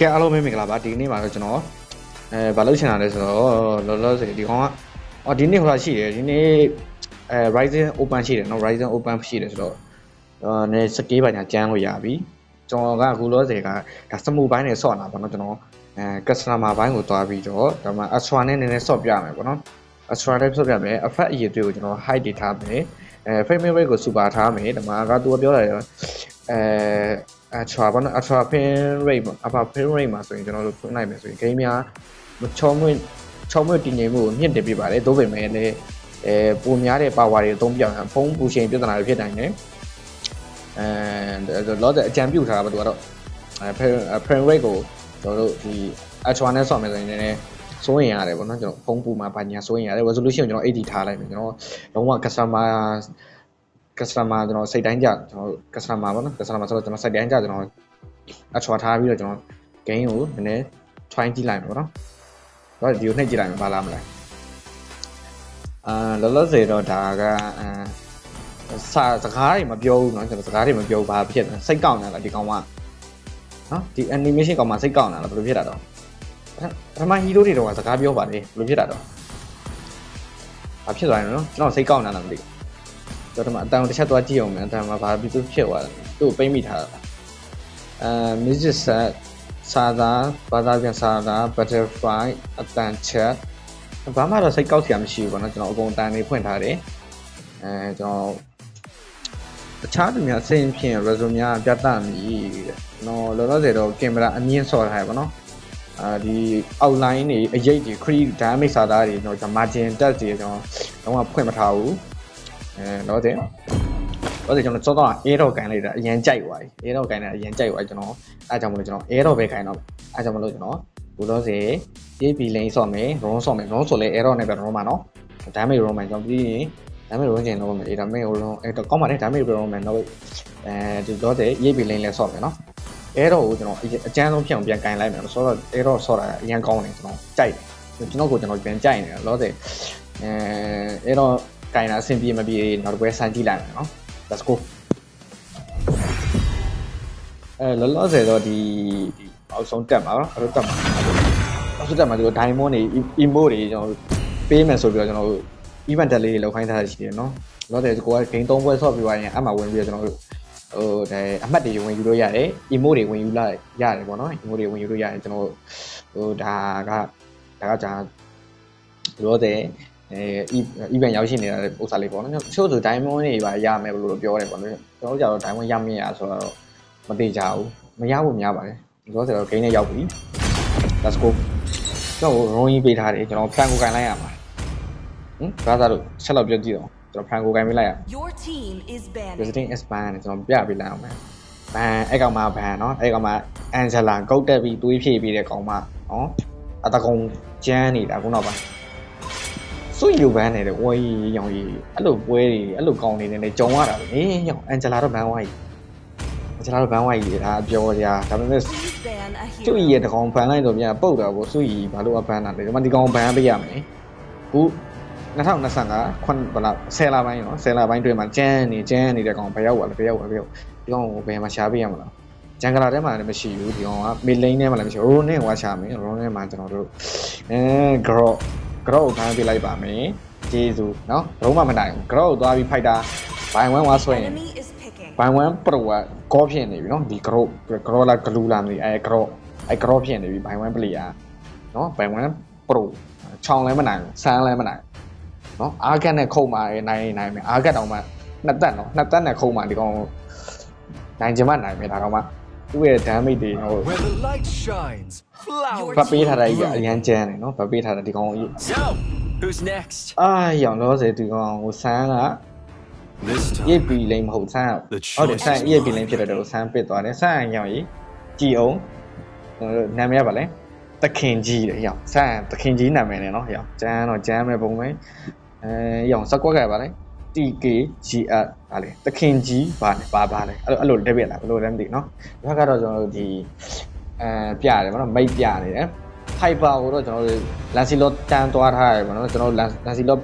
ကဲအားလုံးပဲမင်္ဂလာပါဒီနေ့မှာတော့ကျွန်တော်အဲဘာလုပ်ချင်တာလဲဆိုတော့လောလောဆယ်ဒီကောင်ကအော်ဒီနေ့ဟိုလာရှိတယ်ဒီနေ့အဲ Ryzen Open ရှိတယ်နော် Ryzen Open ရှိတယ်ဆိုတော့အာနည်းစကေးပါညာကျန်းလို့ရပြီကျွန်တော်ကအခုလောဆယ်ကဒါစမှုဘိုင်းနဲ့ဆော့တာပေါ့နော်ကျွန်တော်အဲ customer ဘိုင်းကိုတွားပြီးတော့ဒါမှ Astra နဲ့နည်းနည်းဆော့ပြမယ်ပေါ့နော် Astra နဲ့ဆော့ပြမယ် effect အရေးတွေကိုကျွန်တော် high တွေထားမယ်အဲ frame rate ကို super ထားမယ်ဒါမှကသူကပြောတာအဲ ultra ဘာနော် ultra pin rate ပေါ့ upper pin rate မှာဆိုရင်ကျွန်တော်တို့ဖွင့်လိုက်မယ်ဆိုရင် game များမချောမွေ့ချောမွေ့တည်ငြိမ်မှုကိုမြင့်တင်ပေးပါတယ်သို့ပေမဲ့လည်းအဲပုံများတဲ့ power တွေအသုံးပြအောင်ဖုန်းပူချိန်ပြဿနာတွေဖြစ်နိုင်တယ်အဲလောတဲ့အကြံပြုထားတာပေါ့သူကတော့အဲ frame rate ကိုကျွန်တော်တို့ဒီ ultra နဲ့ဆော့မယ်ဆိုရင်လည်းစိုးရင်ရတယ်ပေါ့နော်ကျွန်တော်ဖုန်းပူမှာဘာညာစိုးရင်ရတယ် resolution ကိုကျွန်တော်80ထားလိုက်မယ်ကျွန်တော်လုံးဝ customer customer ကျွန်တော်စိတ်တိုင်းကြကျွန်တော် customer ပေါ့နော် customer ဆိုတော့ကျွန်တော်စိတ်တိုင်းကြကျွန်တော်အချော်ထားပြီးတော့ကျွန်တော် game ကိုနည်းနည်း try ကြည့်လိုက်မှာပေါ့နော်။တော့ဒီကိုနှိပ်ကြည့်လိုက်မှာဘာလားမလဲ။အာလောလောဆယ်တော့ဒါကအာစာစကားတွေမပြောဘူးเนาะကျွန်တော်စကားတွေမပြောဘူးဘာဖြစ်လဲစိတ်ကောက်နေတာဒီကောင်ကနော်ဒီ animation ကောင်မှစိတ်ကောက်နေတာဘယ်လိုဖြစ်တာတော့ပထမ hero တွေတော့စကားပြောပါလေဘယ်လိုဖြစ်တာတော့ဘာဖြစ်သွားလဲနော်ကျွန်တော်စိတ်ကောက်နေတာမသိဘူး ကျွန်တော်အတန်တစ်ချက်သွားကြည့်အောင်မယ်အတန်မှာဘာဖြစ်ဖြစ်သွားလဲသူ့ကိုပိတ်မိထားတာအဲ music set စာသားဘာသာပြန်စာသား butterfly အတန်ချက်ဘာမှတော့စိတ်ကောက်စရာမရှိဘူးပေါ့နော်ကျွန်တော်အကုန်အတန်လေးဖွင့်ထားတယ်အဲကျွန်တော်တခြားသူများစိတ်ဖြင့် resume များပြသမည်တဲ့ကျွန်တော်လောလောဆယ်တော့ကင်မရာအမြင့်ဆော့ထားရပါတော့အာဒီ outline တွေအရေးတွေ create dynamic စာသားတွေကျွန်တော် margin text တွေကျွန်တော်တော့ဖွင့်မထားဘူး အဲလောဆယ်လောဆယ်ကျွန်တော်စောတော့ A တော့ကန်လိုက်တာအရင်ကြိုက်သွားပြီ A တော့ကန်တာအရင်ကြိုက်သွားပြီကျွန်တော်အဲကြောင့်မလို့ကျွန်တော် A တော့ပဲကန်တော့အဲကြောင့်မလို့ကျွန်တော်ဘူးလောဆယ် AB lane ဆော့မယ် run ဆော့မယ် run ဆိုလဲ error နဲ့ပဲ run မှာနော် damage run မှာကျွန်တော်ပြီးရင် damage run ကျင်တော့မယ် damage run အဲ့တော့ကောင်းပါတယ် damage run မယ်တော့အဲဒီလောဆယ် AB lane လဲဆော့မယ်နော် error ကိုကျွန်တော်အကျန်းဆုံးဖြစ်အောင်ပြန်ကန်လိုက်မယ်ဆိုတော့ error ဆော့တာအရင်ကောင်းတယ်ကျွန်တော်ကြိုက်တယ်ကျွန်တော်ကိုကျွန်တော်ပြန်ကြိုက်နေတယ်လောဆယ်အဲ error ကန်တာအဆင်ပြေမပြေနောက်တစ်ပွဲစမ်းကြည့်လိုက်မယ်နော် let's go အဲလောလောဆယ်တော့ဒီဒီအောက်ဆုံးတက်မှာနော်အဲ့လိုတက်မှာအောက်ဆုံးတက်မှာဒီ diamond တွေ emo တွေကျွန်တော်ပေးမယ်ဆိုပြီးတော့ကျွန်တော်တို့ event တက်လေးတွေလောက်ခိုင်းထားတာရှိတယ်နော်လောလောဆယ်ကိုက game 3ပွဲဆော့ပြီးသွားရင်အမှဝင်ပြီးတော့ကျွန်တော်တို့ဟိုဒါအမှတ်တွေဝင်ယူလို့ရတယ် emo တွေဝင်ယူလာရတယ်ပေါ့နော် emo တွေဝင်ယူလို့ရတယ်ကျွန်တော်ဟိုဒါကဒါကကြာလောဆယ် အဲ event ရောက်ရှိနေတာဥစ္စာလေးပေါ့နော်ချို့ဆို diamond တွေပါရမယ်ဘလို့ပြောတယ်ပေါ့နော်ကျွန်တော်တို့ကြတော့ diamond ရမရဆိုတော့မသေးကြဘူးမရဘူးများပါတယ်လောဆယ်တော့ gain နဲ့ရောက်ပြီ let's go ကျွန်တော် roll ရေးပေးထားတယ်ကျွန်တော် plan ကိုခြင်လိုက်ရမှာဟင်ဘာသာတို့ချက်လောက်ပြောကြည့်တော့ကျွန်တော် plan ကိုခြင်ပေးလိုက်ရ Your team is banned President is banned ကျွန်တော်ပြပေးလိုက်အောင်မယ်ဘန်အဲ့ကောင်မဘန်နော်အဲ့ကောင်မအန်ဂျလာကုတ်တက်ပြီးသွေးဖြည့်ပြီးတဲ့ကောင်မနော်အတကုံကျန်းနေတာခုနောက်ပိုင်း စွယူဘန်းနေတယ်ဝေးရောင်ကြီးအဲ့လိုပွဲတွေအဲ့လိုကောင်းနေတယ်လေကြုံရတာပဲအေးရောင် Angela တော့ဘန်းဝိုင်း Angela တော့ဘန်းဝိုင်းကြီးဒါပြောကြဒါပေမဲ့ Please ban a စွ hero. ရီရဲ့တကောင်ဘန်းလိုက်တော့ပြန်ပုတ်တာပေါ့စွရီဘာလို့အဘန်းတာလဲဒီမှာဒီကောင်ဘန်းပေးရမယ်ခု2025ခွန်ဘလာ10လပိုင်းနော်10လပိုင်းတွင်မှာကျန်းနေကျန်းနေတဲ့ကောင်ဘယ်ရောက်ပါလဲဘယ်ရောက်ပါလဲဘယ်ရောက်ဒီကောင်ကိုဘယ်မှာရှားပေးရမလားဂျန်ဂလာထဲမှာလည်းမရှိဘူးဒီကောင်ကမီလိန်ထဲမှာလည်းမရှိဘူးရိုးနဲ့ဟွာရှာမယ်ရိုးနဲ့မှာကျွန်တော်တို့အဲဂရော့ ဂရော့ကိုဖမ်းပေးလိုက်ပါမယ်ဂျေဇူနော်ဘလုံးမမနိုင်ဘူးဂရော့ကိုသွားပြီးဖိုက်တာဘိုင်ဝမ်ဝါဆွဲရင် Enemy is picking. ဘိုင်ဝမ်ပရိုကကောဖြစ်နေပြီနော်ဒီ grow grow လာ glue လာမသိအဲ grow အဲ grow ဖြစ်နေပြီဘိုင်ဝမ် player နော်ဘိုင်ဝမ် pro ချောင်းလည်းမနိုင်ဘူးဆန်းလည်းမနိုင်ဘူးနော်အာဂတ်နဲ့ခုံမာရနိုင်နိုင်မယ်အာဂတ်တောင်မှနှစ်သက်နော်နှစ်သက်နဲ့ခုံမာဒီကောင်နိုင်ချင်မှနိုင်မယ်ဒါကောင်မှသူ့ရဲ့ damage တွေဟို Where the light shines, flowers. ဗတ်ပေးထားတာကြီးကအရန်ကျန်းတယ်နော်ဗတ်ပေးထားတာဒီကောင်ကြီး So, who's next? အာရောင်လို့ဆိုဒီကောင်ကိုဆန်းက This ရိပ် time, ပီလိန်မဟုတ်ဆန်း The ဟုတ်တယ်ဆန်း choice is ရိပ်ပီလိန်ဖြစ်တဲ့တော့ဆန်းပစ်သွားတယ်ဆန်းရောင်ကြီးကြည်အောင်ကျွန်တော်တို့နာမည်ရပါလဲတခင်ကြီးတဲ့ရောင်ဆန်းတခင်ကြီးနာမည်နဲ့နော်ရောင်ကျန်းတော့ကျန်းမဲ့ပုံပဲအဲရောင်စကွက်ကပါလဲ TKGR ဗာလေတခင်ကြီးဗာလေပါပါလေအဲ့လိုအဲ့လိုတက်ပြလာဘယ်လိုလဲမသိဘူးနော်ဒီဘက်ကတော့ကျွန်တော်တို့ဒီ အဲပြရတယ်ဗောနော်မိတ်ပြနေတယ် Hyper ကိုတော့ကျွန်တော်တို့ Lancelot တန်းသွားထားရတယ်ဗောနော်ကျွန်တော်တို့ Lancelot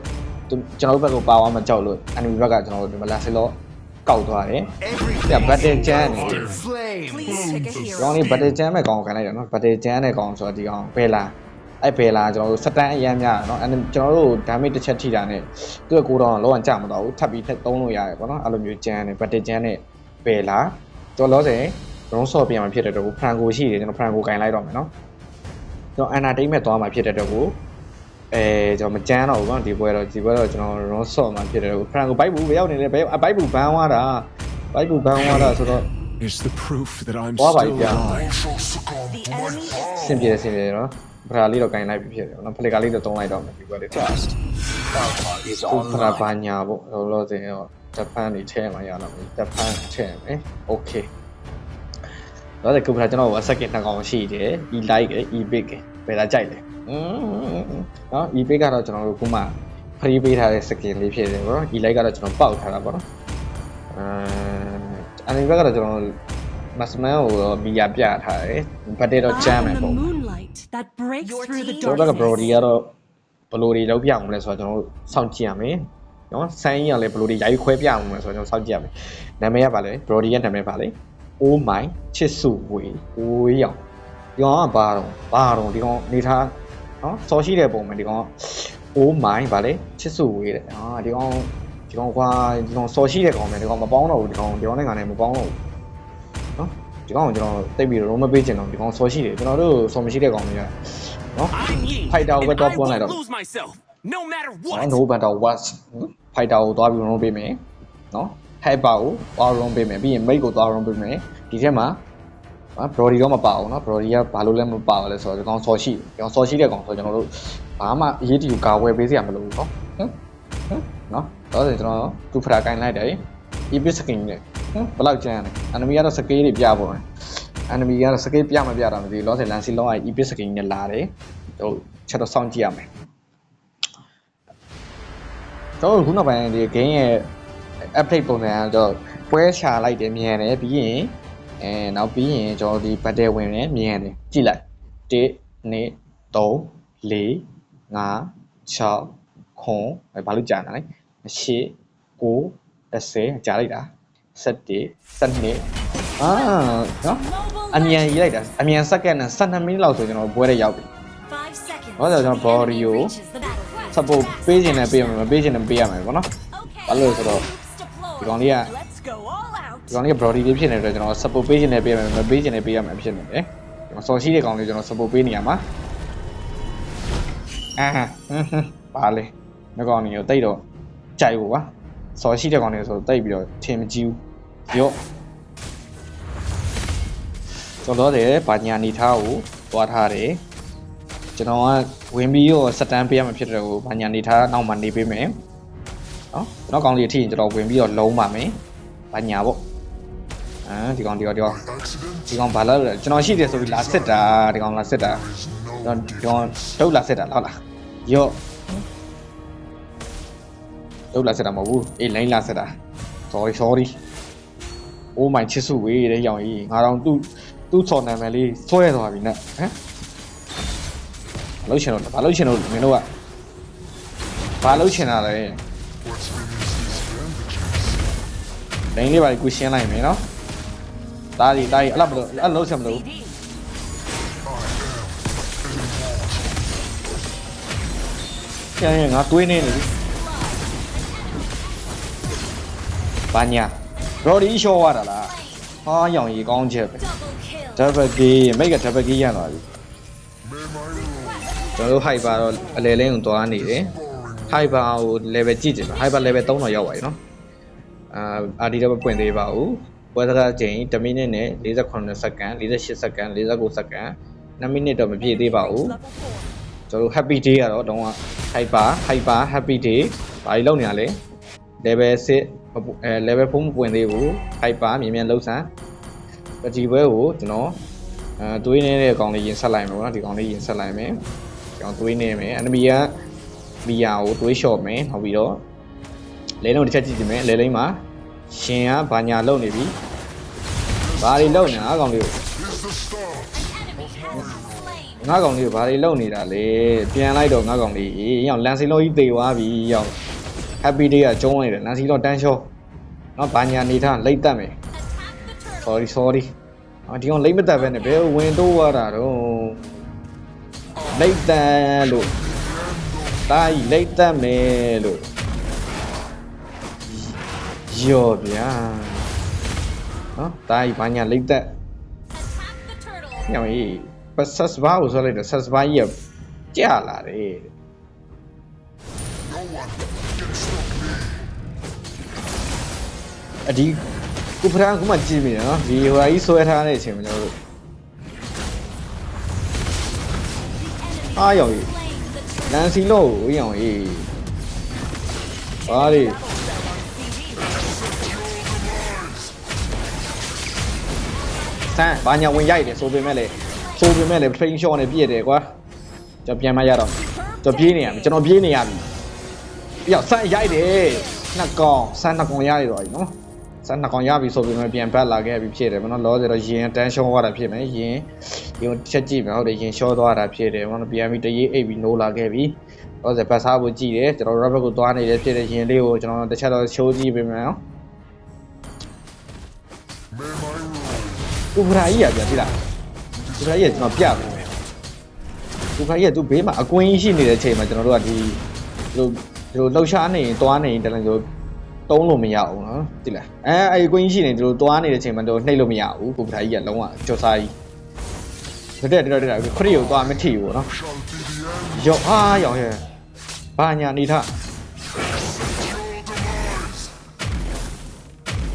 သူကျွန်တော်တို့ဘက်ကိုပါသွားမှကြောက်လို့ enemy ဘက်ကကျွန်တော်တို့ဒီမှာ Lancelot ကောက်သွားတယ် Everything ပြဘတ်တင်ချမ်းနေ under flame. Please pick a ဒီ hero. ကောင်လေးဘတ်တင်ချမ်းမဲ့ကောင်ကိုခိုင်းလိုက်တယ်နော်ဘတ်တင်ချမ်းတဲ့ကောင်ဆိုတော့ဒီကောင်ဘယ်လာအဲ့ဘယ်လာကျွန်တော်တို့စတန်အရမ်းများတယ်နော်အဲ့ကျွန်တော်တို့ damage တစ်ချက်ထိတာနဲ့သူ့ကိုတော့လောကကြမတော့ဘူးထပ်ပြီးထပ်သုံးလို့ရတယ်ပေါ့နော်အဲ့လိုမျိုးချမ်းတယ်ဘတ်တင်ချမ်းနဲ့ဘယ်လာကျွန်တော်လောဆယ် လုံးဆော့ပြန်မှာဖြစ်တဲ့တော့ဖရန်ကိုရှိတယ်ကျွန်တော်ဖရန်ကိုကင်လိုက်တော့မယ်နော်ကျွန်တော်အန်တာတိတ်မဲ့သွားမှာဖြစ်တဲ့တော့ကိုအဲကျွန်တော်မကြမ်းတော့ဘူးကောဒီပွဲတော့ဒီပွဲတော့ကျွန်တော်လုံးဆော့မှာဖြစ်တဲ့တော့ဖရန်ကိုဘိုက်ဘူးဘယ်ရောက်နေလဲဘယ်ဘိုက်ဘူးဘန်းသွားတာဘိုက်ဘူးဘန်းသွားတာဆိုတော့ is the proof that i'm still alive စင်ပြေစင်ပြေနော်ပရာလေးတော့ကင်လိုက်ပြီဖြစ်တယ်နော်ဖလီကာလေးတော့တုံးလိုက်တော့မယ်ဒီဘက်လေး trust ပရာဘာညာပေါ့လောလောဆယ်တော့ဂျပန်နေထဲမှာရတော့ဂျပန်ထဲမယ် okay တော့ဒီကုဖလာကျွန်တော်ကစက်ကင်နှစ်ကောင်ရှိတယ် e like ရယ် e big ရယ်ဘယ်လာကြိုက်လဲอืมနော် e big ကတော့ကျွန်တော်တို့ခုမှ free ပေးထားတဲ့ skin လေးဖြစ်တယ်ပေါ့နော် e like ကတော့ကျွန်တော်ပေါက်ထားတာပေါ့နော်အဲအန်နီဘက်ကတော့ကျွန်တော်မစမန်ကိုတော့မီယာပြထားတယ်ဘတ်တေတော့ကျမ်းမယ် the ပေါ့ moonlight that breaks Your through the team ကျွန်တော်ဘက်က darkness. Brody ကတော့ဘယ်လိုတွေလောက်ပြအောင်မလဲဆိုတော့ကျွန်တော်တို့စောင့်ကြည့်ရမယ်နော်ဆိုင်းရလည်းဘယ်လိုတွေရိုက်ခွဲပြအောင်မလဲဆိုတော့ကျွန်တော်စောင့်ကြည့်ရမယ်နာမည်ကပါလေ Brody ရဲ့နာမည်ပါလေ Oh my ချစ်စုဝေဝေးရောက်ဒီကောင်ကဘာတော့ဘာတော့ဒီကောင်နေထားနော်စော်ရှိတဲ့ပုံမှာဒီကောင်က Oh my ဗာလေချစ်စုဝေးတဲ့အာဒီကောင်ဒီကောင်ကွာဒီကောင်စော်ရှိတဲ့ကောင်ပဲဒီကောင်မပေါင်းတော့ဘူးဒီကောင်ဒီကောင်နဲ့ကောင်နဲ့မပေါင်းတော့ဘူးနော်ဒီကောင်ကိုကျွန်တော်တိတ်ပြီးတော့မပေးချင်တော့ဒီကောင်စော်ရှိတယ်ကျွန်တော်တို့စော်မရှိတဲ့ကောင်တွေကနော် I'm Yi, Fight out and with I top one won't item. lose myself, no matter နော် what. no matter what ဖိုက်တာကိုသွားပြီး run ပေးမယ်နော် ဟက်ပါကိုသွား run ပေးမယ်ပြီးရင် mate ကိုသွား run ပေးမယ်ဒီထဲမှာဟာ brody တော့မပါဘူးเนาะ brody ကဘာလို့လဲမပါဘူးလဲဆိုတော့ဒီကောင်စော်ရှိဒီကောင်စော်ရှိတဲ့ကောင်ဆိုကျွန်တော်တို့ဘာမှအရေးတယူကာဝယ်ပေးစရာမလိုဘူးเนาะဟမ်ဟမ်เนาะတော့ကျွန်တော်သူဖရာကိုင်းလိုက်တယ် epic skin နဲ့ဟမ်ဘယ်လောက်ကျန်လဲ enemy ကတော့ scale တွေပြပေါ်တယ် enemy ကတော့ scale ပြမပြတာမသိဘူး loss and lance လုံးဝ epic skin နဲ့လာတယ်ဟိုချက်တော့စောင့်ကြည့်ရမယ် ကျွန်တော်တို့ခုနောက်ပိုင်းဒီ game ရဲ့ update ပုံစံကတော့ပွဲရှာလိုက်တယ်မြန်တယ်ပြီးရင်အဲနောက်ပြီးရင်ကျွန်တော်ဒီ battle ဝင်တယ်မြန်တယ်ကြည့်လိုက်1 2 3 4 5 6ခွန်ဘာလို့ကြာနေလဲ8 9 10ကြာလိုက်တာ17 12အာနော်အမြန်ရေးလိုက်တာအမြန်စက္ကန့်နဲ့12မိနစ်လောက်ဆိုကျွန်တော်ပွဲထဲရောက်ပြီ five seconds. ဟောကျွန်တော် body ကို Reaches the battle. support ပေးခြင်းနဲ့ပေးရမယ်မပေးခြင်းနဲ့ပေးရမယ်ပေါ့နော် Okay. ဘာလို့လဲဆိုတော့ Troops ဒီ deployed. ကောင်လေးက Let's go all out. ဒီကောင်လေးက brody လေးဖြစ်နေတဲ့အတွက်ကျွန်တော် support ပေးခြင်းနဲ့ပေးရမယ်မပေးခြင်းနဲ့ပေးရမယ်ဖြစ်နေတယ်ကျွန်တော်စော်ရှိတဲ့ကောင်လေးကျွန်တော် support ပေးနေရမှာအာဟမ်ဟွန်းဟွန်းပါလေငါကောင်လေးကိုတိတ်တော့ကြိုက်ဘူးကွာစော်ရှိတဲ့ကောင်လေးဆိုတိတ်ပြီးတော့ထင်မကြည့်ဘူးရော့ကျွန်တော်တို့ဘာညာနေထားကိုတွားထားတယ်ကျွန်တော်ကဝင်ပြီးတော့စတန်ပေးရမှာဖြစ်တယ်ကိုဘာညာနေထားနောက်မှနေပေးမယ် နော်ကျွန်တော်ကောင်းလေးအထိရင်ကျွန်တော်ဝင်ပြီးတော့လုံးပါမယ်။ဘာညာပေါ့။အဲဒီကောင်ဒီကောင်ဒီကောင်ဒီကောင်ဘာလို့လဲကျွန်တော်ရှိတယ်ဆိုပြီးလာစစ်တာဒီကောင်လာစစ်တာကျွန်တော်ဒီကောင်ဒုတ်လာစစ်တာဟုတ်လား။ရော့ဒုတ်လာစစ်တာမဟုတ်ဘူး။အေးလိုင်းလာစစ်တာ။ sorry sorry ။ Oh my ချစ်စုဝေးတဲ့ရောင်ကြီးငါတော့သူ့သူ့စော်နာမည်လေးဆွဲသွားပြီနဲ့ဟမ်ဘာလို့ရှင်တော့ဘာလို့ရှင်တော့မင်းတို့ကဘာလို့ရှင်တာလဲ လိန်လေးပါကိုရှင်းလိုက်မယ်နော်ဒါဒီဒါဒီအဲ့လိုမလို့အဲ့လိုဆက်မလို့ BD. ကျန်ရင်ငါတွေးနေနေပြီဘာညာရော်ဒီရှော့ရတာလားဟာရောင်ကြီးကောင်းချက်ပဲ Double kill. double key မိတ်က double key ရသွားပြီကျွန်တော်တို့ hyper တော့အလဲလဲကိုသွားနေတယ် hyper ကို level ကြည့်ကြည့်ပါ hyper level 3တော့ရောက်ပါပြီနော်အာအာဒီတော့ပွင့်သေးပါဘူးပွဲစကားချိန်1မိနစ်နဲ့48စက္ကန့်48စက္ကန့်49စက္ကန့်2မိနစ်တော့မပြည့်သေးပါဘူး Level four. ကျွန်တော်တို့ happy day ကတော့တော့ hyper hyper happy day ဘာကြီးလောက်နေရလဲ level 6မပူအဲ level 4မပွင့်သေးဘူး hyper မြင်မြန်လှုပ်ဆန်းပတီပွဲကိုကျွန်တော်အဲသွေးနေတဲ့ကောင်လေးရင်ဆက်လိုက်မယ်ပေါ့နော်ဒီကောင်လေးရင်ဆက်လိုက်မယ်ဒီကောင်သွေးနေမယ် enemy က မီယာကိုသွေးလျှော့မယ်နောက်ပြီးတော့လဲလုံးတစ်ချက်ကြည့်ကြည့်မယ်လဲလိမ့်မှာရှင်ကဘာညာလုံနေပြီဘာတွေလုံနေတာအကောင်လေးကိုငါကောင်လေးကိုဘာတွေလုပ်နေတာလဲပြန်လိုက်တော့ငါကောင်လေးအေးရောက်လန်စီလောကြီးတေသွားပြီရောက် happy day ကကျုံးလိုက်တယ်လန်စီလောတန်းရှောနော်ဘာညာနေထားလိတ်တက်မယ် Attack the turtle. sorry sorry အာဒီကောင်လိတ်မတက်ပဲနဲ့ဘယ်ဝင်တော့ရတာတော့လိတ်တက်လို့ တာကြီးလိတ်တက်မယ်လို့ယောဗျာနော်တာကြီးဘာညာလိတ်တက် Attack the turtle. ညောင်ကြီးပတ်ဆက်စဘာကိုဆိုလိုက်တော့ဆက်စဘာကြီးကကြာလာတယ်အဒီကုဖရန်ကမှကြည့်ပြီနော်ဒီဟိုအကြီးဆွဲထားတဲ့အချိန်မှာကျွန်တော်တို့ The enemy Ah, yo. Slain the turtle. လန်စီလို့ဝင်းအောင်ကြီးပါလေဆန်းဘာညာဝင်ရိုက်တယ်ဆိုပေမဲ့လေဆိုပေမဲ့လေ train shot နဲ့ပြည့်တယ်ကွာကျွန်တော်ပြန်မရတော့ကျွန်တော်ပြေးနေရမယ်ကျွန်တော်ပြေးနေရပြီပြရောက်ဆန်းရိုက်တယ်နှစ်ကောင်ဆန်းနှစ်ကောင်ရရတော့ပြီနော်ဆန်းနှစ်ကောင်ရပြီဆိုပေမဲ့ပြန်ဘက်လာခဲ့ပြီဖြစ်တယ်မနော်လောဆယ်တော့ရင်တန်းရှောသွားတာဖြစ်မယ်ရင် ရင်ချက်ကြည့်မယ်ဟုတ်တယ်ရင်ရှောသွားတာဖြစ်တယ်မနော်ပြန်ပြီးတရေးအိပ်ပြီးနိုးလာခဲ့ပြီလောဆယ်ဘတ်စားဖို့ကြည့်တယ်ကျွန်တော် rubber ကိုသွားနေတယ်ဖြစ်တယ်ရင်လေးကိုကျွန်တော်တစ်ချက်တော့ရှိုးကြည့်ပေးမယ်နော်ဥပရာကြီးရပြပြီလားဥပရာကြီးကကျွန်တော်ပြပေးမယ်ဥပရာကြီးကသူဘေးမှာအကွင်းကြီးရှိနေတဲ့အချိန်မှာကျွန်တော်တို့ကဒီဒီလိုဒီလိုလှောက်ရှားနေရင်သွားနေရင်တလည်းဆိုတုံးလို့မရဘူးနော်တိလားအဲအဲ့ဒီကွင်းကြီးရှိနေဒီလိုသွားနေတဲ့အချိန်မှာတော့နှိပ်လို့မရဘူးဥပရာကြီးကလုံးဝကြော်စားကြီး တက်တက်တက်တက်ခရီးကိုသွားမထီဘူးနော်ရောအားရောင်ရဲ့ဘာညာနေထ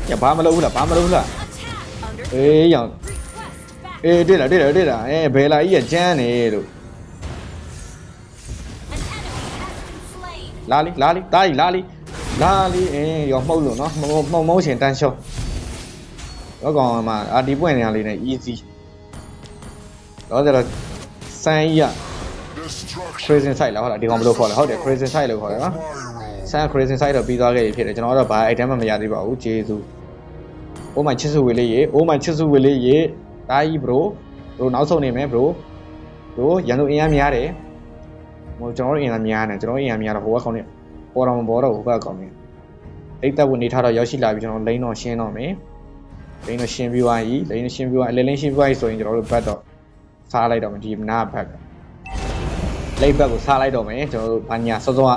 ညဘာမလုပ်ဘူးလားဘာမလုပ်ဘူးလား Under အေးရောင် request back. အေးတွေ့လားတွေ့လားတွေ့လားအဲဘယ်လာကြီးကကျန်းနေလို့ An enemy has been slain. လာလီလာလီတားကြီးလာလီလာလီအေးရောမှုတ်လို့နော်မှုံမှုံမုံရှင်တန်းရှောတော့ကောင်မှာအာဒီပွင့်နေရလေးနဲ့ easy တော့ကျတော့စမ်းကြီးက crazy site လားဟုတ်လားဒီကောင်ဘယ်လိုခေါ်လဲဟုတ်တယ် crazy site လို့ခေါ်တယ်နော်စမ်း crazy site တော့ပြီးသွားခဲ့ပြီဖြစ်တယ်ကျွန်တော်ကတော့ဘာ item မှမရသေးပါဘူးကျေးဇူး Oh my ချစ်စုဝေလေးရေ Oh my ချစ်စုဝေလေးရေတားကြီး bro bro နောက်ဆုံးနေမယ် bro bro ရန်သူအင်အားများတယ်ဟိုကျွန်တော်တို့အင်အားများတယ်ကျွန်တော်တို့အင်အားများတော့ဟိုဘက်ကောင်နေပေါ်တော့မပေါ်တော့ဟိုဘက်ကောင်နေအိတ်သက်ဝင်နေထားတော့ရောက်ရှိလာပြီကျွန်တော်လိန်တော့ရှင်းတော့မယ်လိန်တော့ရှင်းပြီးသွားပြီလိန်တော့ရှင်းပြီးသွားအလဲလင်းရှင်းပြီးသွားပြီဆိုရင်ကျွန်တော်တို့ဘက်တော့ စားလိုက်တော့မယ်ဒီနားဘက်လိတ်ဘက်ကိုစားလိုက်တော့မယ်ကျွန်တော်တို့ဘာညာစောစောက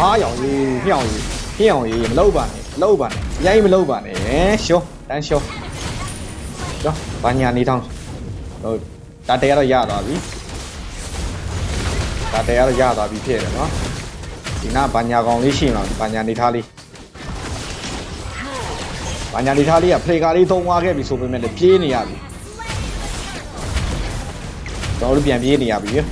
အားရောင်ကြီးညှောင်ကြီးညှောင်ကြီးမလုပ်ပါနဲ့မလုပ်ပါနဲ့ရိုင်းမလုပ်ပါနဲ့ရှောတန်းရှောရှောဘာညာနေထောင်းဟိုတာတဲကတော့ရသွားပြီတာတဲကတော့ရသွားပြီဖြစ်တယ်နော်ဒီနာဘာညာကောင်လေးရှိမှာဘာညာနေထားလေး ဘာညာနေထားလေးကဖလေကာလေးသုံးသွားခဲ့ပြီဆိုပေမဲ့လည်းပြေးနေရပြီကျွန်တော်တို့ပြန်ပြေးနေရပြီကျွန်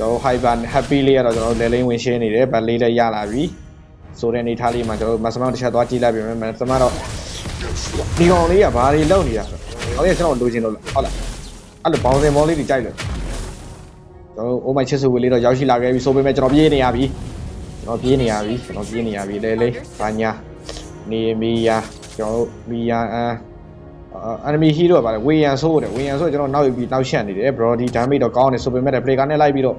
တော် hyper happy လေးကတော့ကျွန်တော်တို့လဲလိမ့်ဝင်ရှင်းနေတယ်ဗတ်လေးလည်းရလာပြီဆိုတဲ့အနေထားလေးမှာကျွန်တော်တို့မဆမောက်တစ်ချက်သွားကြည့်လိုက်ပြီမဆမောက်တော့ဒီကောင်လေးကဘာတွေလုပ်နေတာဆိုတော့ကျွန်တော်လိုချင်လို့ဟုတ်လားအဲ့လိုဘောင်းစင်ဘောလေးတွေကြိုက်လို့ကျွန်တော် oh my ချစ်စုဝေလေးတော့ရောက်ရှိလာခဲ့ပြီဆိုပေမဲ့ကျွန်တော်ပြေးနေရပြီ ကျွန်တော်ပြေးနေရပြီကျွန်တော်ပြေးနေရပြီလဲလေးဘာညာနေမီယာကျွန်တော်တို့မီယာအန် enemy hero ကပါလေဝေယံဆိုးတယ်ဝေယံဆိုးကျွန်တော်နောက်ယူပြီးနောက်ရှက်နေတယ် brody damage တော့ကောင်းတယ်ဆိုပေမဲ့ play ကနဲ့လိုက်ပြီးတော့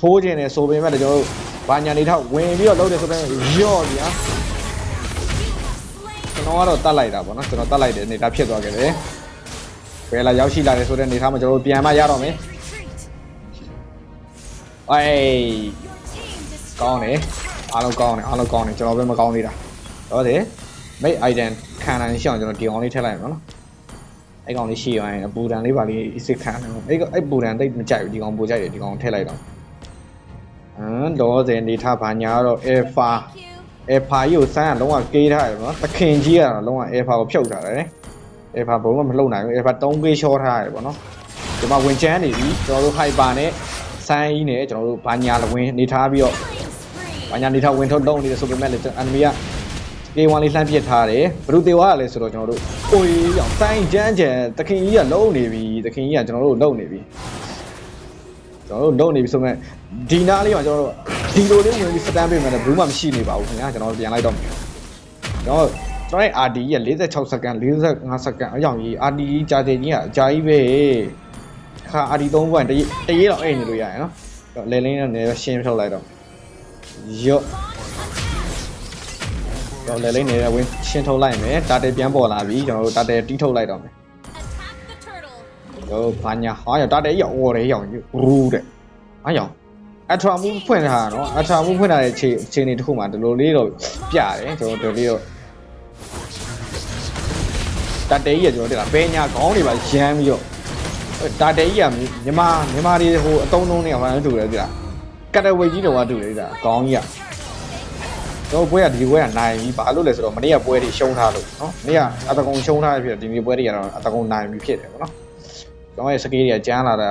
ထိုးခြင်းတယ်ဆိုပေမဲ့ကျွန်တော်တို့ဘာညာနေထောက်ဝင်ပြီးတော့လုပ်တယ်ဆိုပေမဲ့ရော့ဗျာကျွန်တော်ကတော့တတ်လိုက်တာပေါ့နော်ကျွန်တော်တတ်လိုက်တယ်နေတာဖြစ်သွားခဲ့တယ်ဘယ်လာရောက်ရှိလာတယ်ဆိုတဲ့နေထားမှာကျွန်တော်တို့ပြန်မရတော့မယ် Retreat. အေး Your team destroyed. ကောင်းတယ်အားလုံးကောင်းတယ်အားလုံးကောင်းတယ်ကျွန်တော်ပဲမကောင်းသေးတာတော့တယ်မိတ် item ခံနိုင်ရှောင်းကျွန်တော်ဒီကောင်လေးထည့်လိုက်မှာနော်အဲ့ကောင်လေးရှိရရင်အပူဒံလေးပါလေးအစ်စ်ခံတယ်အဲ့ကအဲ့ပူဒံတိတ်မကြိုက်ဘူးဒီကောင်ပူကြိုက်တယ်ဒီကောင်ထည့်လိုက်တော့ဟမ်တော့စင်နေထားဘာညာတော့ alpha Thank you. alpha ကြီးကိုစမ်းရလုံးဝကေးထားတယ်နော်သခင်ကြီးကတော့လုံးဝ alpha ကိုဖြုတ်ထားတယ် alpha ဘုံမမလှုပ်နိုင်ဘူး alpha 3 k ရှော့ထားတယ်ပေါ့နော်ဒီမှာဝင်ချမ်းနေပြီကျွန်တော်တို့ hyper နဲ့စမ်းကြီးနဲ့ကျွန်တော်တို့ဘာညာလဝင်နေထားပြီးတော့ Spree. ဘာညာနေထားဝင်ထုတ်လုံးနေတယ်ဆိုပေမဲ့လည်းအန်မီက K1 လေးလှမ်းပစ်ထားတယ်ဘယ်လိုတေဝါရလဲဆိုတော့ကျွန်တော်တို့အိုးရောင်တိုင်းကြမ်းကြမ်းတခင်ကြီးကလုံးနေပြီတခင်ကြီးကကျွန်တော်တို့လုံးနေပြီကျွန်တော်တို့လုံးနေပြီဆိုမဲ့ဒီနားလေးမှာကျွန်တော်တို့ဒီလိုလေးဝင်ပြီးစတန်ပေးမယ်လည်းဘူးမှမရှိနေပါဘူးခင်ဗျာကျွန်တော်တို့ပြန်လိုက်တော့မယ်ကျွန်တော်ကျွန်တော်ရဲ့ RD ကြီးက46စက္ကန့်45စက္ကန့်အကြောင်းကြီး RD ကြီးကြာချိန်ကြီးကအကြာကြီးပဲခါ RD 3ဘွမ်တရေတရေတော့အိတ်နေလို့ရရနော်တော့လေလင်းနဲ့နေရှင်းထုတ်လိုက်တော့ ရော့တော့လေလင်းနေဝင်းရှင်းထုတ်လိုက်မယ်တာတဲပြန်ပေါ်လာပြီကျွန်တော်တို့တာတဲတီးထုတ်လိုက်တော့မယ် Attack the turtle. တော့ဘာညာဟာရတာတဲရောက်အော်ရဲရောက်ရူးတဲ့ဟာရောက်အထရာမူဖွင့်ထားတာနော်အထရာမူဖွင့်ထားတဲ့ခြေခြေနေတစ်ခုမှဒီလိုလေးတော့ပြတယ်ကျွန်တော်တို့လေးတော့တာတဲကြီးကကျွန်တော်တက်တာဘဲညာခေါင်းတွေပါရမ်းပြီးတော့တာတဲကြီးကမြန်မာမြန်မာတွေဟိုအတုံးတုံးနေအောင်တူတယ်ကြလား ကတ်တဝေကြီးတော့တူတယ်ကြလားခေါင်းကြီးကတော့ပွဲကဒီပွဲကနိုင်ပြီဘာလို့လဲဆိုတော့မနေ့ကပွဲတွေရှုံးထားလို့နော်မနေ့ကအတကုံရှုံးထားဖြစ်တယ်ဒီနေ့ပွဲတွေကတော့အတကုံနိုင်ပြီဖြစ်တယ်ပေါ့နော်ကျွန်တော်ရဲ့စကေးတွေကကျန်းလာတာ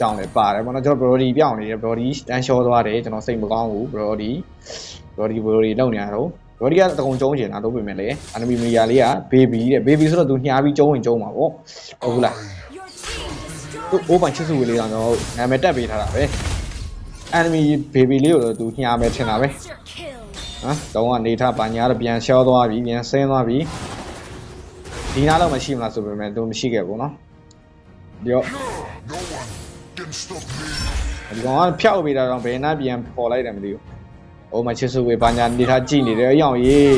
ကြောင်းလည်းပါတယ်ပေါ့နော်ကျွန်တော် Brody ပြောင်းနေတယ် Brody တန်းလျှောသွားတယ်ကျွန်တော်စိတ်မကောင်းဘူး Brody Brody Brody လောက်နေရတော့ Brody ကအတကုံကျုံးချင်တာတော့ပြင်မယ်လေ enemy media လေးက baby တဲ့ baby ဆိုတော့သူညာပြီးကျုံးဝင်ကျုံးမှာပေါ့ဟုတ်ဘူးလား Your team သူ destroyed. အိုးပိုင်ချစ်စုဝေးလေးတော့ကျွန်တော်နာမည်တက်ပေးထားတာပဲ enemy baby လေးကိုတော့သူညှာမယ်ထင်တာပဲနော်တောင်းကနေထပါညာတော့ပြန်ရှောသွားပြီပြန်ဆင်းသွားပြီဒီနားတော့မရှိမလားဆိုပေမဲ့သူမရှိခဲ့ဘူးနော်ပြီးတော့ဒီကောင်ကဖျောက်ပေးတာတော့ဘယ်နှပြန်ပေါ်လိုက်တယ်မသိဘူးအိုမချစ်ဆူဝေပါညာနေထားကြည့်နေတယ်အယောင်ရေး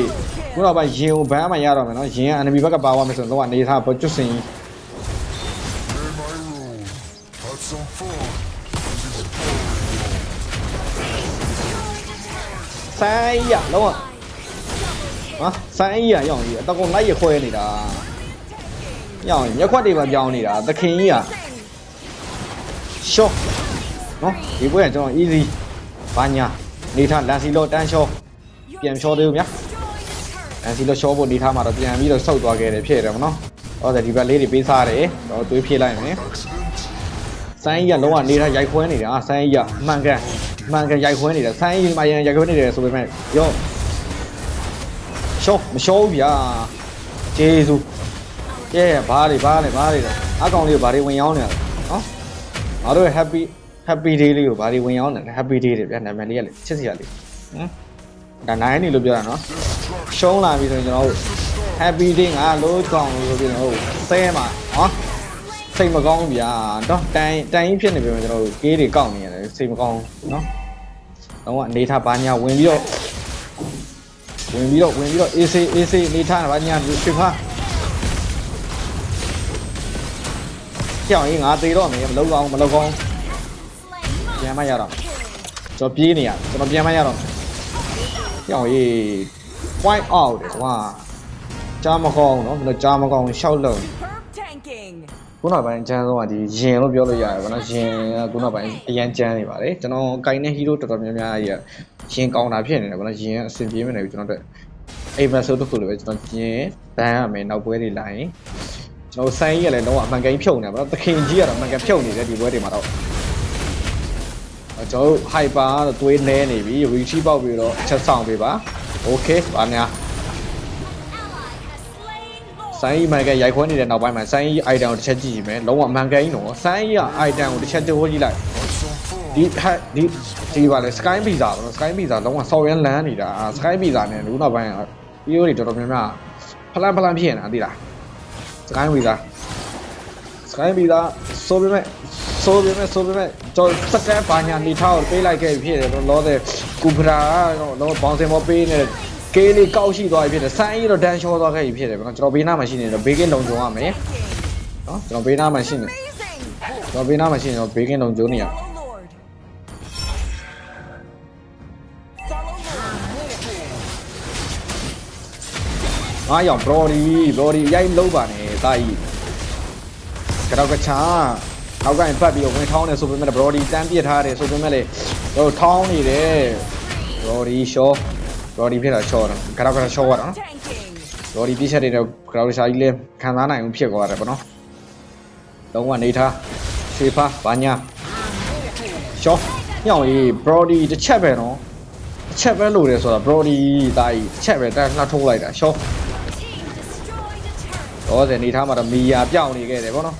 ခုတော့ပါရင်ကိုဘန်းမှရတော့မယ်နော်ရင်က enemy ဘက်ကပါသွားမယ်ဆိုတော့ကနေထားပေါ်ကျွတ်စင်ကြီး ဆိုင်းရလုံးဝဟာဆိုင်းရရောင်ကြီးအတော့ကုန်လိုက်ရခွဲနေတာရောင်ရက်ခွက်တွေပါပြောင်းနေတာသခင်ကြီးကရှော့နော်ဒီပွဲကကျွန်တော် easy ဘာညာနေထားလန်စီလောတန်းရှော့ပြန်ရှော့သေးဘူးဗျာလန်စီလောရှော့ဖို့နေထားမှာတော့ပြန်ပြီးတော့ဆုတ်သွားခဲ့တယ်ဖြစ်တယ်မနော်ဟုတ်တယ်ဒီဘက်လေးတွေပေးစားတယ်တော့သွေးဖြည့်လိုက် မှန်ကန်ရိုက်ခွင်းနေတယ်ဆိုင်းရင်မှရန်ရိုက်ခွင်းနေတယ်ဆိုပေမဲ့ရောရှော့မရှော့ဘူးဗျာဂျေဇူးကဲဘားတွေဘားတွေဘားတွေအကောင်လေးကိုဘားတွေဝင်ရောင်းနေတာနော်ငါတို့ရဲ့ happy happy day လေးကိုဘားတွေဝင်ရောင်းနေတာ happy day တွေဗျာနာမည်လေးကလေချစ်စရာလေးဟမ်ဒါနိုင်နေလို့ပြောတာနော်ရှုံးလာပြီဆိုရင်ကျွန်တော်တို့ happy day ငါလို့ကောင်လို့ပြောကျွန်တော်တို့ဆဲမှာနော်စိတ်မကောင်းဘူးဗျာတော့တန်တန်ကြီးဖြစ်နေပြီကျွန်တော်တို့ကေးတွေကောက်နေရတယ်စိတ်မကောင်းနော် တော့အနေထားဘာညာဝင်ပြီးတော့ဝင်ပြီးတော့ဝင်ပြီးတော့ AC AC အနေထားဘာညာရွှေဖားကြောင်ရင်ငါသေးတော့မယ်မလောက်ကောင်းမလောက်ကောင်း Slain. ပြန်မရတော့ကျွန်တော်ပြေးနေရကျွန်တော်ပြန်မရတော့ကြောင်ရေး white out တယ်ကွာကြားမကောင်းเนาะမလို့ကြားမကောင်းရှောက်လုံး Superb tanking. ခုနောက်ပိုင်းအကျန်းဆုံးကဒီရင်လို့ပြောလို့ရတယ်ဗောနော်ရင်ကခုနောက်ပိုင်းအရန်ကျန်းနေပါတယ်ကျွန်တော်ကင်တဲ့ဟီးရိုးတော်တော်များများကြီးကရင်ကောင်းတာဖြစ်နေတယ်ဗောနော်ရင်အဆင်ပြေမနေဘူးကျွန်တော်တို့အိမ်မက်ဆိုတစ်ခုလိုပဲကျွန်တော်ရင်ဘန်းရမယ်နောက်ပွဲတွေလာရင်ကျွန်တော်ဆိုင်းကြီးကလည်းတော့အမှန်ကန်ဖြုတ်နေဗောနော်သခင်ကြီးကတော့အမှန်ကန်ဖြုတ်နေတယ်ဒီပွဲတွေမှာတော့ကျွန်တော်တို့ hyper တော့သွေးနဲနေပြီ retrieve ပေါက်ပြီးတော့ချက်ဆောင်ပေးပါ okay ဗာညာ ဆိုင်းကြီးမှန်ကန်ရိုက်ခွဲနေတဲ့နောက်ပိုင်းမှာဆိုင်းကြီး item ကိုတစ်ချက်ကြည့်ကြည့်မယ်လုံးဝမှန်ကန်ကြီးနော်ဆိုင်းကြီးက item ကိုတစ်ချက်တိုးကြည့်လိုက် Have some fun. ဒီဟက်ဒီဒီပါလေ sky pizza ပေါ့နော် sky pizza လုံးဝဆော်ရမ်းလန်းနေတာ sky pizza နဲ့လူနောက်ပိုင်းကဗီဒီယိုတွေတော်တော်များများဖလန်ဖလန်ဖြစ်နေတာသိလား sky pizza sky pizza ဆိုပေမဲ့ဆိုပေမဲ့ဆိုပေမဲ့ကျွန်တော်စတက်ဘာညာနေထားကိုပေးလိုက်ခဲ့ဖြစ်တယ်တော့လောတဲ့ကူပရာကတော့လောဘောင်းစင်မောပေးနေတဲ့ ကေးလေးကောက်ရှိသွားပြီဖြစ်တယ်ဆိုင်းကြီးတော့ဒန်ရှောသွားခဲ့ပြီဖြစ်တယ်ဗျနော်ကျွန်တော်ဘေးနားမှာရှိနေတော့ဘေးကင်းလုံကြုံရမယ်နော်ကျွန်တော်ဘေးနားမှာရှိနေ Amazing. ကျွန်တော်ဘေးနားမှာရှိနေတော့ဘေးကင်းလုံကြုံနေရ Follow Lord. Follow Lord. ငါရောင် Brody Brody ရိုက်လုံးပါနဲ့တာကြီးကြောက်ကချာနောက်ကရင်ပတ်ပြီးတော့ဝင်ထောင်းနေဆိုပေမဲ့ Brody တန်းပြစ်ထားတယ်ဆိုပေမဲ့လေဟိုထောင်းနေတယ် Brody shaw Brody ဖြစ်တာ shaw တော့ကြောက်ကချာ shaw ရတာနော် Tanking. Brody ပြစ်ချက်တွေတော့ကြောက်ကချာကြီးလဲခံစားနိုင်အောင်ဖြစ်သွားတယ်ပေါ့နော်လုံးဝနေထားရွှေဖားဘာညာ shaw ညောင်ကြီး Brody တစ်ချက်ပဲနော်တစ်ချက်ပဲလို့တယ်ဆိုတာ Brody တာကြီးတစ်ချက်ပဲတက်လှထိုးလိုက်တာ shaw Team destroyed a turtle. တော့တယ်နေထားမှာတော့မီယာပြောင်းနေခဲ့တယ်ဗောနော်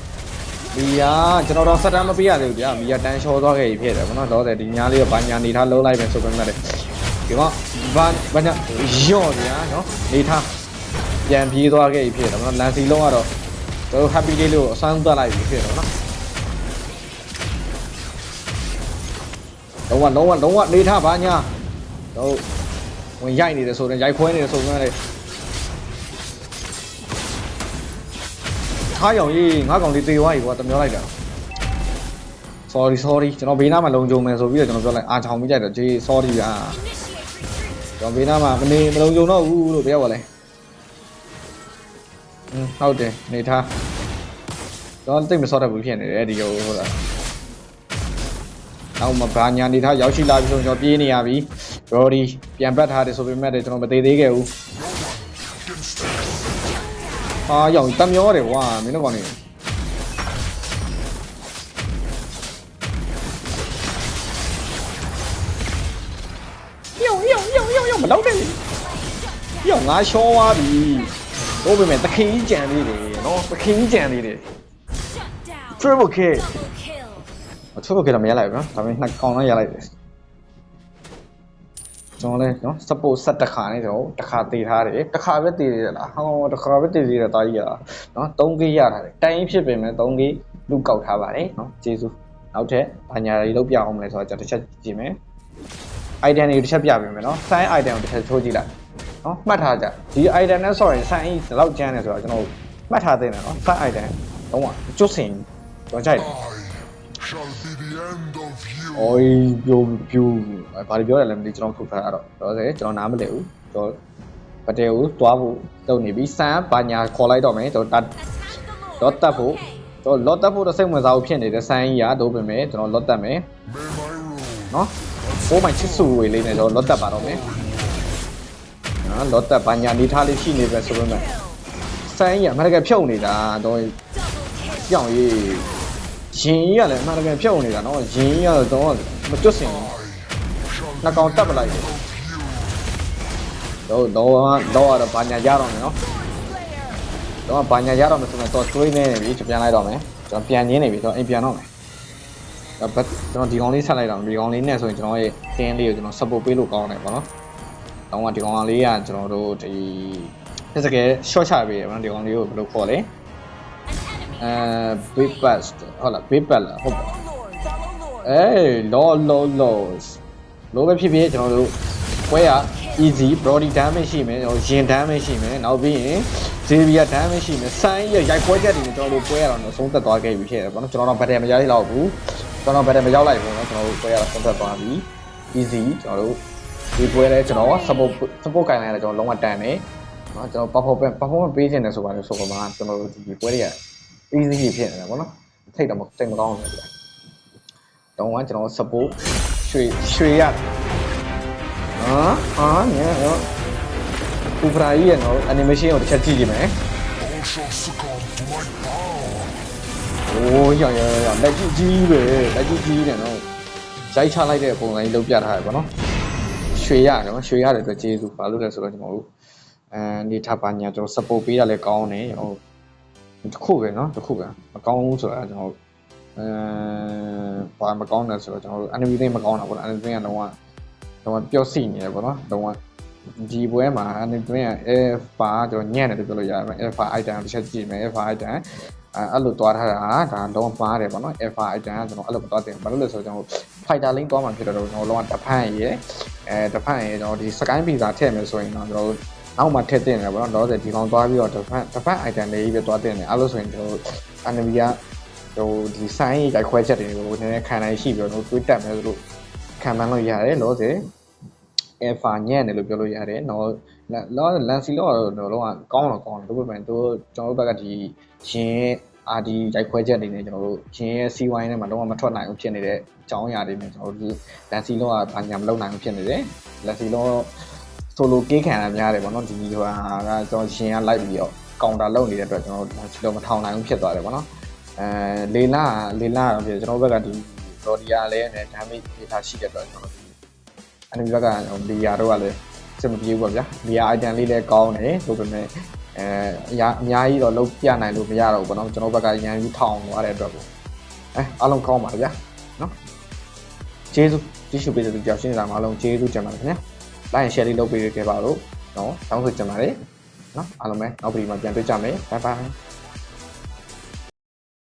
မီယာကျွန်တော်တော့စက်တမ်းမပေးရသေးဘူးဗျာမီယာတန်းချောသွားခဲ့ပြီဖြစ်တယ်ဗောနော်တော့တယ်ဒီညာလေးကဘာညာနေထားလုံးလိုက်ပဲဆိုပေမဲ့လေ ဒီကဘာဘာညာယော့ဗျာနော်နေထားပြန်ပြေးသွားခဲ့ပြီဖြစ်တယ်ဗောနော်လန်စီလုံးကတော့တို့ happy day လို့အဆန်းသွားလိုက်ပြီဖြစ်တယ်ဗောနော်လုံးဝလုံးဝလုံးဝနေထားပါညာတော့ဝင်ရိုက်နေတယ်ဆိုရင်ရိုက်ခွဲနေတယ်ဆိုရင်လည်းထားရောင်ကြီးငါကောင်လေးတေသွားပြီကွာတမျောလိုက်တာ sorry sorry ကျွန်တော်ဘေးနားမှာလုံခြုံမယ်ဆိုပြီးတော့ကျွန်တော်ပြောလိုက်အာချောင်မိကြတယ်ဂျေ sorry ဗျာ တော်ဘေးနားမှာမနေမလုံခြုံတော့ဘူးလို့ပြောပါလဲอืมဟုတ်တယ်နေထားကျွန်တော်တိတ်မစောတတ်ဘူးဖြစ်နေတယ်ဒီကိုဟုတ်လားနောက်မှာဘာညာနေထားရောက်ရှိလာပြီဆိုရင်ကျွန်တော်ပြေးနေရပြီ Brody ပြန်ပတ်ထားတယ်ဆိုပေမဲ့လည်းကျွန်တော်မသေးသေးခဲ့ဘူး Can stand. အာရောင်တမျောတယ်ကွာမင်းတို့ကောင်နေ ငါရှောသွားပြီဟုတ်ပေမဲ့တခင်ကြီးကြံသေးတယ်နော်တခင်ကြီးကြံသေးတယ် Shut down. triple kill Double kill. အထွတ်ကိတော့မရလိုက်ဘူးနော်ဒါပေမဲ့နှစ်ကောင်တော့ရလိုက်တယ်ကျွန်တော်လည်းနော် support ဆက်တစ်ခါနဲ့ကျွန်တော်တစ်ခါတည်ထားတယ်တစ်ခါပဲတည်ရတယ်လားဟောတစ်ခါပဲတည်သေးတယ်တာကြီးရနော် 3K ရထားတယ်တိုင်းဖြစ်ပင်မဲ့ 3K လူကောက်ထားပါတယ်နော်ကျေးဇူးနောက်ထပ်ဘာညာတွေလုပ်ပြအောင်မလဲဆိုတော့ကျွန်တော်တစ်ချက်ကြည့်မယ် item တွေတစ်ချက်ပြပေးမယ်နော် sign item ကိုတစ်ချက်ထိုးကြည့်လိုက် နော်မှတ်ထားကြဒီ item နဲ့ဆိုရင် sign ဒီလောက်ကျန်းတယ်ဆိုတော့ကျွန်တော်မှတ်ထားသေးတယ်နော် sign item တော့ကျွတ်စင်တော့ကြိုက်တယ် I shall be the end of you. ။အော်ပြိုပြိုဘာလို့ပြောရလဲမသိကျွန်တော်ထုတ်ထားတာတော့တော့ဆိုကျွန်တော်နားမလည်ဘူး။ကျွန်တော်ပတဲကိုတွားဖို့လုပ်နေပြီ။စမ်းဘာညာခေါ်လိုက်တော့မယ်ကျွန်တော်တတ် Attack the Lord. တော့တက်ဖို့ကျွန်တော်လော့တက်ဖို့တော့စိတ်ဝင်စားဖို့ဖြစ်နေတဲ့စမ်းကြီးอ่ะတို့ပြင်မယ်ကျွန်တော်လော့တက်မယ် May my rule နော်။အိုးမိုင်ချစ်ဆူဝေလေးနဲ့ကျွန်တော်လော့တက်ပါတော့မယ်။ နော်လော့တက်ဘာညာနေထားလေးရှိနေပဲဆိုပေမဲ့စမ်းကြီးอ่ะမရကဖြုတ်နေတာတော့ Double kill. ပြောင်းရေးရင်ကြီးကလည်းအမှန်တကယ်ဖြုတ်နေတာနော်ရင်ကြီးကတော့မတွတ်စင်ဘူး shall နှစ်ကောင်တက်ပလိုက်တယ်တော့တော့တော့တော့ဘာညာရတော့မယ်နော်တော့ဘာညာရတော့မယ်ဆိုတော့တော့တွေးနေနေပြီပြန်လိုက်တော့မယ်ကျွန်တော်ပြန်ရင်းနေပြီတော့အိမ်ပြန်တော့မယ်ဒါဘတ်ကျွန်တော်ဒီကောင်လေးဆက်လိုက်တော့ဒီကောင်လေးနဲ့ဆိုရင်ကျွန်တော်ရဲ့တင်းလေးကိုကျွန်တော် support ပေးလို့ကောင်းတယ်ပေါ့နော် တော့ကဒီကောင်လေးကကျွန်တော်တို့ဒီတစ်စကယ် short ချပေးတယ်ပေါ့နော်ဒီကောင်လေးကိုဘယ်လိုခေါ်လဲ An enemy. အဲ big bust ဟုတ်လား big bust လားဟုတ်ပါ Follow Lord. Follow Lord. အေး low low lows လိုပဲဖြစ်ဖြစ်ကျွန်တော်တို့ပွဲရ easy body damage ရှိမယ်ကျွန်တော်ရင် damage ရှိမယ်နောက်ပြီးရင် Xavier damage ရှိမယ်ဆိုင်းရရိုက်ပွဲချက်တွေနဲ့ကျွန်တော်တို့ပွဲရတော့ဆုံးသက်သွားခဲ့ပြီဖြစ်တယ်ပေါ့နော်ကျွန်တော်တော့ battle မရောက်လောက်ဘူးကျွန်တော် battle မရောက်လိုက်ဘူးเนาะကျွန်တော်တို့ပွဲရတော့ဆုံးသက်သွားပြီ easy ကျွန်တော်တို့ ဒီပွဲလဲကျွန်တော် support support ကင်လိုက်တာကျွန်တော်လုံးဝတန်တယ်เนาะကျွန်တော် performance performance ပေးခြင်းတယ်ဆိုပါလို့ဆိုပါမှာကျွန်တော်တို့ဒီပွဲတွေက easy ဖြစ်နေတာပေါ့နော်ထိတ်တော့မစိတ်မကောင်းဘူးလေ တော့ကကျွန်တော် support ရွှေရွှေရဟာဟာညရောပူဖရာကြီးရနော် animation ကိုတစ်ချက်ကြည့်ကြည့်မယ် all shall succumb to my power. โอ้ยရရရရလက်ကြီးကြီးပဲလက်ကြီးကြီးတယ်နော်ရိုက်ချလိုက်တဲ့ပုံစံကြီးလုပ်ပြထားရပါတော့ ရွှေရနော်ရွှေရတဲ့အတွက်ကျေးဇူးဘာလို့လဲဆိုတော့ကျွန်တော်တို့အဲနေထားပါညာကျွန်တော် support ပေးရလဲကောင်းတယ်ကျွန်တော်တစ်ခုပဲနော်တစ်ခုပဲမကောင်းဘူးဆိုတာကျွန်တော်အဲဘာမကောင်းလဲဆိုတော့ကျွန်တော်တို့ enemy တွေမကောင်းတာပေါ့နော် enemy တွေကတော့တော့ပျော့စီနေတယ်ပေါ့နော်တော့ဒီပွဲမှာ enemy တွေက alpha ကျွန်တော်ညံ့တယ်လို့ပြောလို့ရတယ် alpha item တစ်ချက်ကြည့်မယ် alpha item အဲအဲ့လိုတွားထားတာဒါတော့ပါတယ်ပေါ့နော် alpha item ကကျွန်တော်အဲ့လိုမတွားတင်ဘာလို့လဲဆိုတော့ကျွန်တော် fighter link တွားမှဖြစ်တော့ကျွန်တော်လုံးဝတဖန်ရယ်အဲတဖန်ရယ်ကျွန်တော်ဒီ sky visa ထည့်မယ်ဆိုရင်တော့ကျွန်တော်နောက်မှထည့်တင်တယ်ပေါ့နော်တော့ဒီကောင်တွားပြီးတော့တဖန်တဖန် item လေးပဲတွားတင်တယ်အဲ့လိုဆိုရင်ကျွန်တော် enemy ကဟိုဒီ sign ရိုက်ခွဲချက်တွေကိုနည်းနည်းခံနိုင်ရှိပြီးတော့တွေးတက်မယ်ဆိုလို့ခံမှန်းလို့ရတယ်လို့ဆို alpha ညံ့တယ်လို့ပြောလို့ရတယ်။တော့လောလန်စီလောတော့လောကကောင်းတော့ကောင်းတယ်ဒါပေမဲ့သူကျွန်တော်တို့ဘက်ကဒီရှင် အာဒီရိုက်ခွဲချက်တွေနဲ့ကျွန်တော်တို့ရှင်ရဲ့ C1 နဲ့မှာတော့မထွက်နိုင်ဘူးဖြစ်နေတဲ့အကြောင်းအရာတွေနဲ့ကျွန်တော်တို့လန်စီလောကဘာညာမလုပ်နိုင်ဘူးဖြစ်နေတယ်။လန်စီလောဆိုလိုကေးခံရများတယ်ပေါ့နော်ဒီဟိုဟာကကျွန်တော်ရှင်ကလိုက်ပြီးတော့ကောင်တာလုပ်နေတဲ့အတွက်ကျွန်တော်လန်စီလောမထောင်နိုင်ဘူးဖြစ်သွားတယ်ပေါ့နော်။အဲလေလာလေလာတော့ကျွန်တော်တို့ဘက်ကဒီရော်ဒီယာလည်းနဲ့ damage ဒေတာရှိတဲ့အတွက်ကျွန်တော်တို့အဲ့ဒီဘက်ကလီယာတို့ကလည်းစင်မပြေဘူးပေါ့ဗျာလီယာ item လေးလည်းကောင်းတယ်ဆိုပေမဲ့ အဲအများအများကြီးတော့လုံးပြနိုင်လို့မရတော့ဘူးပေါ့နော်ကျွန်တော်ဘက်ကရန်ယူထောင်သွားတဲ့အတွက်ပေါ့အဲအားလုံးကောင်းပါလေဗျာနော်ကျေးဇူးကြည့်ရှုပေးတဲ့သူကြောင့်ရှင်းနေတာမှာအားလုံးကျေးဇူးတင်ပါတယ်ခင်ဗျာ like and share လေးလုပ်ပေးခဲ့ပါလို့နော်တောင်းဆိုချင်ပါတယ်နော်အားလုံးပဲနောက်ဗီဒီယိုမှာပြန်တွေ့ကြမယ် bye bye